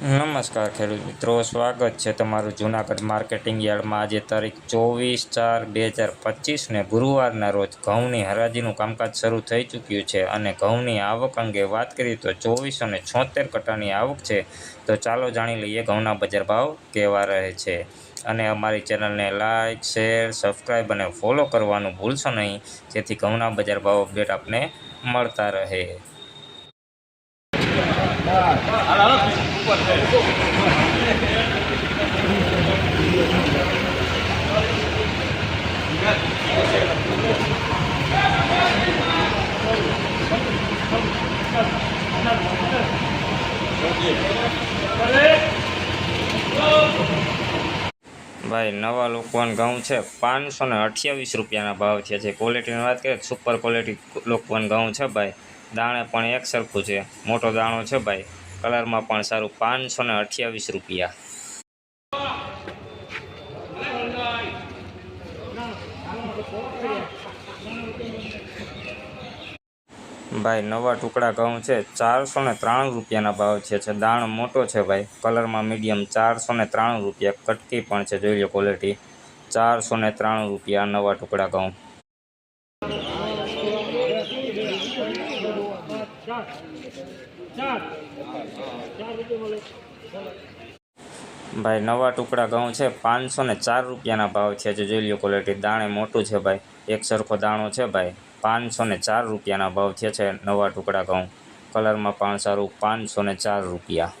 નમસ્કાર ખેડૂત મિત્રો, સ્વાગત છે તમારું જૂનાગઢ માર્કેટિંગ યાર્ડમાં. આજે તારીખ ચોવીસ ચાર બે હજાર પચીસને ગુરુવારના રોજ ઘઉંની હરાજીનું કામકાજ શરૂ થઈ ચૂક્યું છે અને ઘઉંની આવક અંગે વાત કરીએ તો ચોવીસ અને છોતેર કટાની આવક છે. તો ચાલો જાણી લઈએ ઘઉંના બજાર ભાવ કેવા રહે છે. અને અમારી ચેનલને લાઇક શેર, સબસ્ક્રાઈબ અને ફોલો કરવાનું ભૂલશો નહીં, જેથી ઘઉંના બજાર ભાવ અપડેટ આપને મળતા રહે. ભાઈ, નવા લોકવાન ઘઉં છે. પાંચસો ને અઠ્યાવીસ રૂપિયાના ભાવ થયા છે. ક્વોલિટીની વાત કરીએ સુપર ક્વોલિટી લોકવાન ઘઉં છે ભાઈ. દાણે પણ એક સરખું છે. મોટો દાણો છે ભાઈ. કલરમાં પણ સારું પાંચસો ને અઠ્યાવીસ રૂપિયા. ભાઈ, નવા ટુકડા ઘઉં છે, ચારસો ને ત્રાણું રૂપિયાના ભાવ છે છે, દાણ મોટો છે ભાઈ. કલરમાં મીડિયમ ચારસો ને ત્રાણું રૂપિયા, કટકી પણ છે, જોઈ લો ક્વોલિટી ચારસો ને ત્રાણું રૂપિયા નવા ટુકડા ઘઉં. ભાઈ, નવા ટુકડા ઘઉં છે. પાંચસો ને ચાર રૂપિયાના ભાવ છે જે જોઈ લો ક્વોલિટી દાણે મોટું છે ભાઈ. એક સરખો દાણો છે ભાઈ. પાંચસો ને ચાર રૂપિયાના ભાવ થયા છે નવા ટુકડા ઘઉં. કલરમાં પણ સારું. પાંચસો ને ચાર રૂપિયા.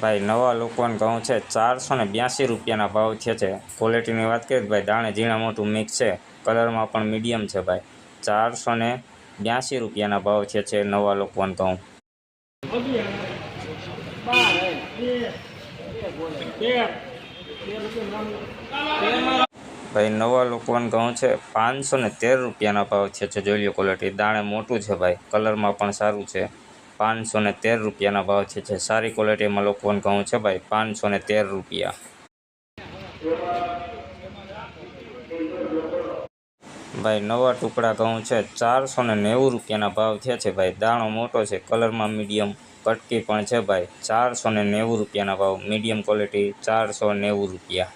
ભાઈ, નવા લોકોને ઘઉં છે ચારસો ને બ્યાસી રૂપિયાના ભાવ થયા છે. ક્વોલિટીની વાત કરીએ ભાઈ, દાણે ઝીણા મોટું મિક્સ છે. કલરમાં પણ મીડિયમ છે ભાઈ. ચારસો ને બ્યાસી રૂપિયાના ભાવ થયા છે નવા લોકોને ઘઉં. ભાઈ, નવા લોકવાન ઘઉં છે પાંચસો ને તેર રૂપિયાના ભાવ થયા છે. જોઈ લો ક્વોલિટી દાણે મોટું છે ભાઈ. કલરમાં પણ સારું છે. પાંચસો ને તેર રૂપિયાના ભાવ છે, જે સારી ક્વોલિટીમાં લોકોને ઘઉં છે ભાઈ, પાંચસો ને તેર રૂપિયા. ભાઈ, નવા ટુકડા ઘઉં છે, ચારસો ને નેવું રૂપિયાના ભાવ થયા છે ભાઈ. દાણો મોટો છે, કલરમાં મીડિયમ કટકી પણ છે ભાઈ. ચારસો ને નેવું રૂપિયાના ભાવ, મીડિયમ ક્વોલિટી, ચારસો નેવું રૂપિયા.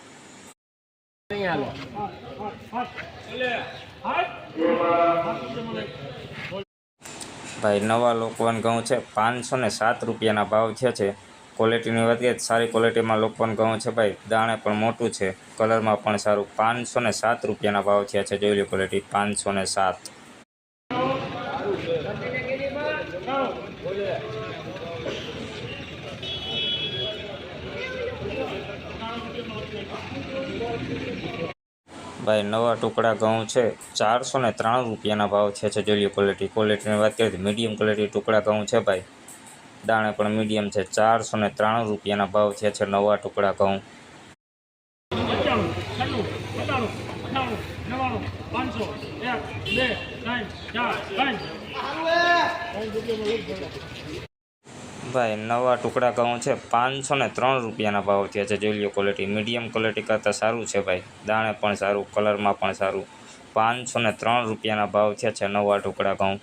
ભાઈ, નવા લોકવાન ઘઉં છે. પાંચસો ને સાત રૂપિયાના ભાવ થયા છે. ક્વોલિટીની વાત કરીએ સારી ક્વોલિટીમાં લોકવાન ઘઉં છે ભાઈ. દાણે પણ મોટું છે. કલરમાં પણ સારું. પાંચસો ને સાત રૂપિયાના ભાવ થયા છે. જોઈ લો ક્વોલિટી પાંચસો ને સાત. ભાઈ નવા ટુકડા ઘઉં છે ચારસો ને ત્રાણું રૂપિયાના ભાવ છે છે જોઈ લો ક્વોલિટી ક્વોલિટીની વાત કરીએ તો મીડિયમ ક્વોલિટી ટુકડા ઘઉં છે ભાઈ દાણે પણ મીડિયમ છે ચારસો ને ત્રાણું રૂપિયાના ભાવ છે છે નવા ટુકડા ઘઉં એક બે ત્રણ ચાર પાંચ ભાઈ નવા ટુકડા ઘઉં છે પાંચસો ને ત્રણ રૂપિયાના ભાવ થયા છે. જોઈ લો ક્વોલિટી મીડિયમ ક્વોલિટી કરતાં સારું છે ભાઈ. દાણે પણ સારું કલરમાં પણ સારું. પાંચસો ને ત્રણ રૂપિયાના ભાવ થયા છે નવા ટુકડા ઘઉં.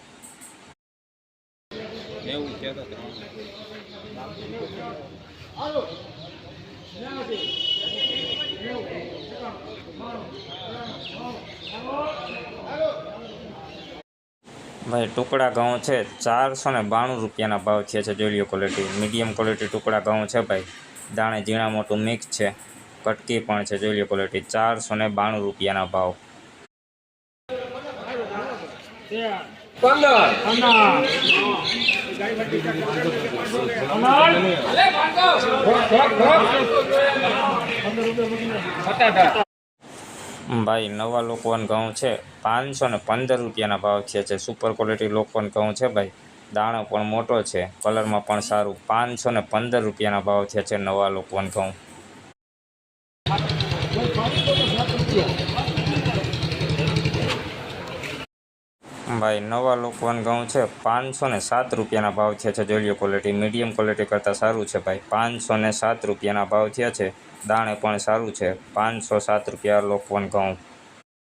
ભાઈ ટુકડા ઘઉં છે ચારસો ને બાણું રૂપિયાના ભાવ થયા છે જોઈ લો ક્વોલિટી મીડિયમ ક્વોલિટી ટુકડા ઘઉં છે ભાઈ દાણે ઝીણા મોટું મિક્સ છે કટકી પણ છે જોઈ લો ક્વોલિટી ચારસો ને બાણું રૂપિયાના ભાવ ભાઈ નવા લોકોન ઘઉં છે. પાંચસો ને પંદર રૂપિયાના ભાવ થયા છે. સુપર ક્વોલિટી લોકોન ઘઉં છે ભાઈ. દાણો પણ મોટો છે. કલરમાં પણ સારું. પાંચસો ને પંદર રૂપિયાના ભાવ થયા છે નવા લોકોન ઘઉં. ભાઈ, નવા લોકવાન ઘઉં છે. પાંચસો ને સાત રૂપિયાના ભાવ થયા છે. લો ક્વોલિટી મીડિયમ ક્વોલિટી કરતાં સારું છે ભાઈ. પાંચસો ને સાત રૂપિયાના ભાવ થયા છે. દાણે પણ સારું છે. પાંચસો સાત રૂપિયા લોકવાન ઘઉં.